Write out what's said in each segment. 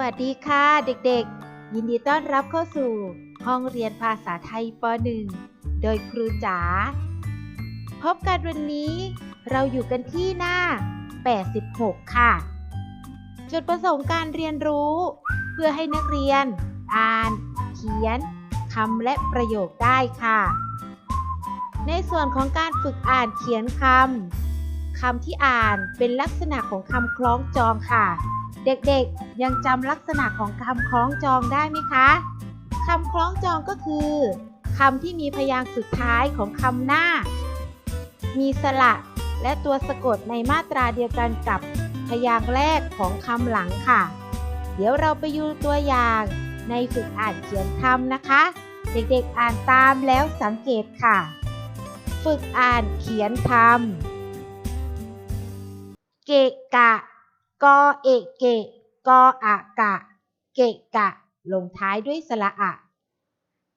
วัสดีค่ะเด็กๆ ยินดีต้อนรับเข้าสู่ ห้องเรียนภาษาไทยป .1 โดยครูจ๋าพบกันวันนี้เราอยู่กันที่หน้า 86 ค่ะ จุดประสงค์การเรียนรู้ เพื่อให้นักเรียน อ่าน เขียนคำและประโยคได้ค่ะ ในส่วนของการฝึกอ่านเขียนคำคำที่อ่านเป็นลักษณะของคำคล้องจองค่ะ เด็กๆ ยังจำลักษณะของคำคล้องจองได้ไหมคะคำคล้องจองก็คือคำที่มีพยางค์สุดท้ายของคำหน้า มีสระและตัวสะกดในมาตราเดียวกันกับพยางค์แรกของคำหลังค่ะ เดี๋ยวเราไปดูตัวอย่างในฝึกอ่านเขียนคำนะคะ เด็กๆอ่านตามแล้วสังเกตค่ะ ฝึกอ่านเขียนคำเกะกะ กอเอะเกะกออะกะ เกะกะ ลงท้ายด้วยสระอะ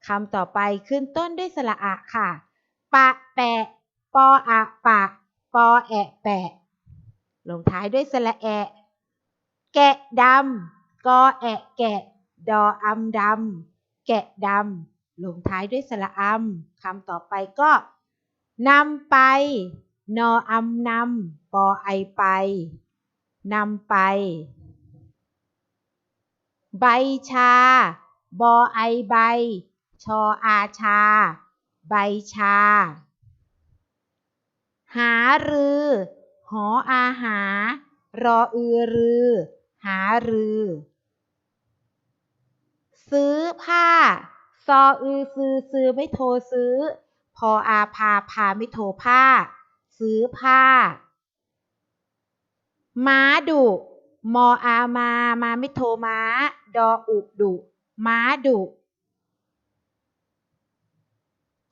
คำต่อไปขึ้นต้นด้วยสระอะค่ะ ปะแปะ ปออะปะ ปอแอะแปะ ลงท้ายด้วยสระแอะ แกะดำกอแอะแกะ ดออำดำแกะดำลงท้ายด้วยสระอำคำต่อไปก็นำไป นออำนำปอไอไป นำไป ใบชา บอไอใบ ชออาชา ใบชา หารือ หออาหา รออือรือ หารือ ซื้อผ้า ซออือซื้อซื้อไม่โทรซื้อ พออาพาพาไม่โทรผ้า ซื้อผ้า ม้าดุมออามามาไม่โทรม้า ดออุดุ ม้าดุ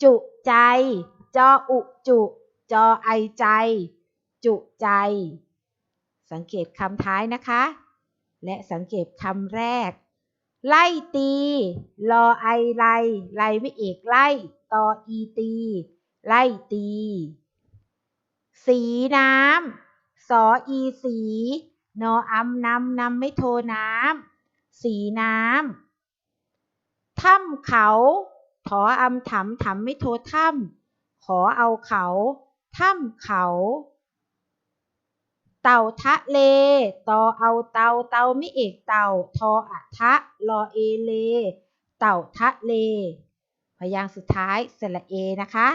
จุใจ จออุจุ จอไอใจ จุใจ สังเกตคำท้ายนะคะ และสังเกตคำแรก ไล่ตีรอไอไลไลไม่เอกไล่ ตออีตี ไล่ตี สีน้ำ สออีสี นออำนำนำไม่โทน้ำสีน้ำถ้ำเขา ถออำถำถำไม่โทถ้ำขอเอาเขาถ้ำเขา เต่าทะเล ตอเอาเตาเตาไม่เอกเต่า ทออะทะรอเอเล เต่าทะเล พยางค์สุดท้ายสระเอนะคะ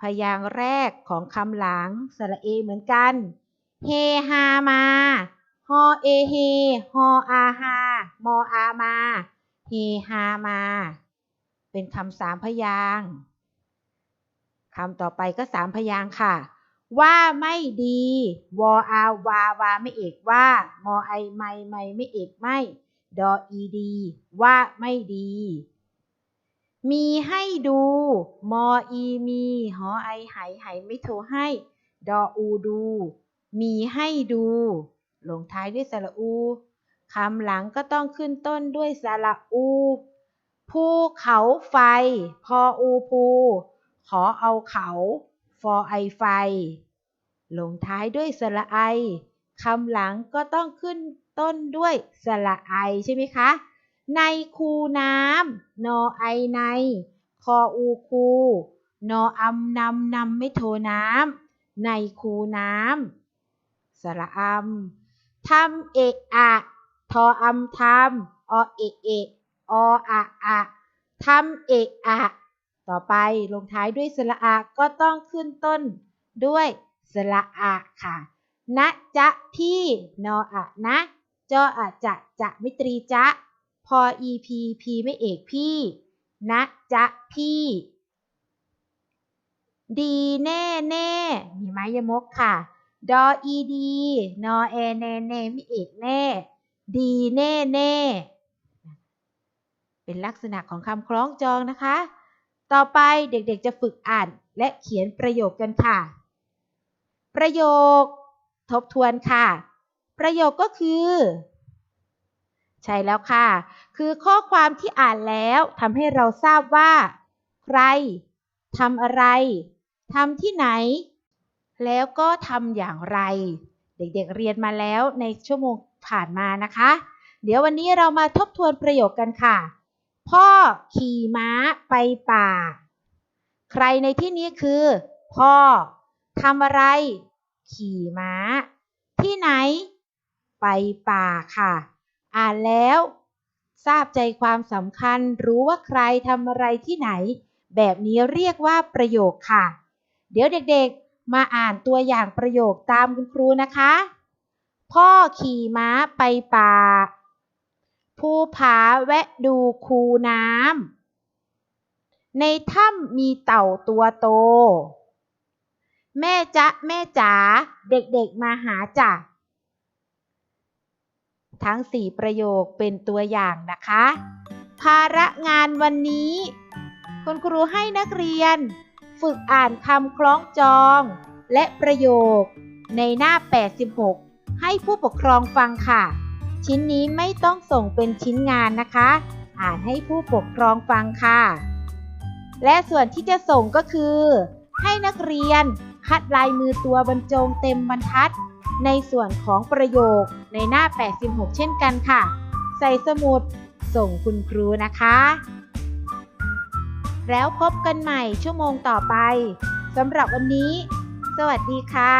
พยางค์แรกของคำหลังสระเอเหมือนกัน เฮฮามา ฮอเอเฮ ฮออาฮา มออามา เฮฮามา เป็นคำสามพยางค์คำต่อไปก็สามพยางค์ค่ะ ว่าไม่ดี วออาวาวาไม่เอกว่า มอไอไม่ไม่ไม่เอกไม่ ดออีดี ว่าไม่ดี มีให้ดู มออีมี หอไอไหไหไม่โทรให้ ดออูดู มีให้ดู ลงท้ายด้วยสระอู คำหลังก็ต้องขึ้นต้นด้วยสระอู ภูเขาไฟ พออูภู ขอเอาเขา ฟอไอไฟ ลงท้ายด้วยสระไอ คำหลังก็ต้องขึ้นต้นด้วยสระไอใช่ไหมคะ ในคูน้ำนอไอใน คออูคู นออำนำนำไม่โทน้ำในคูน้ำสระอำทำเอะอะทออำทำอเอะเอะออะอะทำเอะอะต่อไปลงท้ายด้วยสระอาก็ต้องขึ้นต้นด้วยสระอะค่ะนะจะพี่นออะนะจออะจะจะไม่ตรีจะ พออีพีพีไม่เอกพี่นะจะพี่ ดีแน่แน่มีไม้ยมกค่ะ ดออีดี นอแอแน่แน่ไม่เอกแน่ ดีแน่แน่เป็นลักษณะของคำคล้องจองนะคะ ต่อไปเด็กๆจะฝึกอ่านและเขียนประโยคกันค่ะ ประโยค ทบทวนค่ะ ประโยคก็คือ ใช่แล้วค่ะ คือข้อความที่อ่านแล้วทำให้เราทราบว่า ใครทำอะไรทำที่ไหน แล้วก็ทำอย่างไร เด็กๆเรียนมาแล้วในชั่วโมงผ่านมานะคะ เดี๋ยววันนี้เรามาทบทวนประโยคกันค่ะ พ่อขี่ม้าไปป่า ใครในที่นี้คือ พ่อทำอะไร ขี่ม้า ที่ไหน ไปป่าค่ะ อ่านแล้ว ทราบใจความสำคัญรู้ว่าใครทำอะไรที่ไหน แบบนี้เรียกว่าประโยคค่ะ เดี๋ยวเด็กๆ มาอ่านตัวอย่างประโยคตามคุณครูนะคะ พ่อขี่ม้าไปป่า ภูผาแวะดูคูน้ำ ในถ้ำมีเต่าตัวโต แม่จ๊ะแม่จ๋าเด็กๆมาหาจ้ะ ทั้ง 4 ประโยคเป็นตัวอย่างนะคะ ภาระงานวันนี้ คุณครูให้นักเรียน ฝึกอ่านคำคล้องจอง และประโยค ในหน้า 86 ให้ผู้ปกครองฟังค่ะ ชิ้นนี้ไม่ต้องส่งเป็นชิ้นงานนะคะ อ่านให้ผู้ปกครองฟังค่ะ และส่วนที่จะส่งก็คือ ให้นักเรียนคัดลายมือตัวบรรจงเต็มบรรทัด ในส่วนของประโยคในหน้า 86 เช่นกันค่ะ ใส่สมุด ส่งคุณครูนะคะ แล้วพบกันใหม่ชั่วโมงต่อไปสำหรับวันนี้ สวัสดีค่ะ